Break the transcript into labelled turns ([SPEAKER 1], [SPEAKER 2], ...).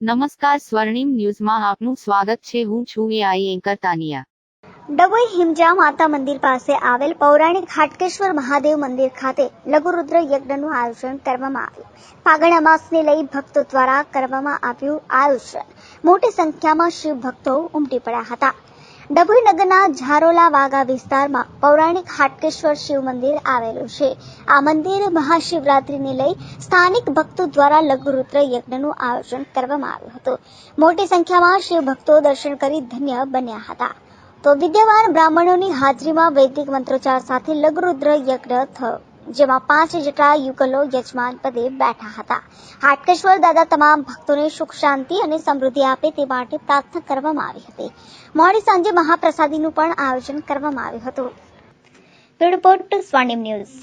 [SPEAKER 1] નમસ્કાર સ્વર્ણિમ ન્યૂઝમાં આપનું સ્વાગત છે. હું છું એઆઈ એન્કર તાનિયા.
[SPEAKER 2] ડભોઈ હિમજા માતા મંદિર પાસે આવેલ પૌરાણિક હાટકેશ્વર મહાદેવ મંદિર ખાતે લઘુરુદ્ર યજ્ઞનું આયોજન કરવામાં આવ્યું. ફાગણ અમાસને લઈ ભક્તો દ્વારા કરવામાં આવ્યું આયોજન. મોટી સંખ્યામાં શિવ ભક્તો ઉમટી પડ્યા હતા. ડભોઈ નગરના ઝારોલા વાગા વિસ્તારમાં પૌરાણિક હાટકેશ્વર શિવ મંદિર આવેલું છે. આ મંદિર મહાશિવરાત્રીને લઈ સ્થાનિક ભક્તો દ્વારા લઘુરુદ્ર યજ્ઞનું આયોજન કરવામાં આવ્યું હતું. મોટી સંખ્યામાં શિવ ભક્તો દર્શન કરી ધન્ય બન્યા હતા. તો વિદ્યમાન બ્રાહ્મણોની હાજરીમાં વૈદિક મંત્રોચ્ચાર સાથે લઘુરુદ્ર યજ્ઞ થયો. જેમાં પાંચ જેટલા યુગલો યજમાન પદે બેઠા હતા. હાટકેશ્વર દાદા તમામ ભક્તોને સુખ, શાંતિ અને સમૃદ્ધિ આપે તે માટે પ્રાર્થના કરવામાં આવી હતી. મોડી સાંજે મહાપ્રસાદીનું પણ આયોજન કરવામાં આવ્યું હતું. રિપોર્ટ સ્વર્ણિમ ન્યૂઝ.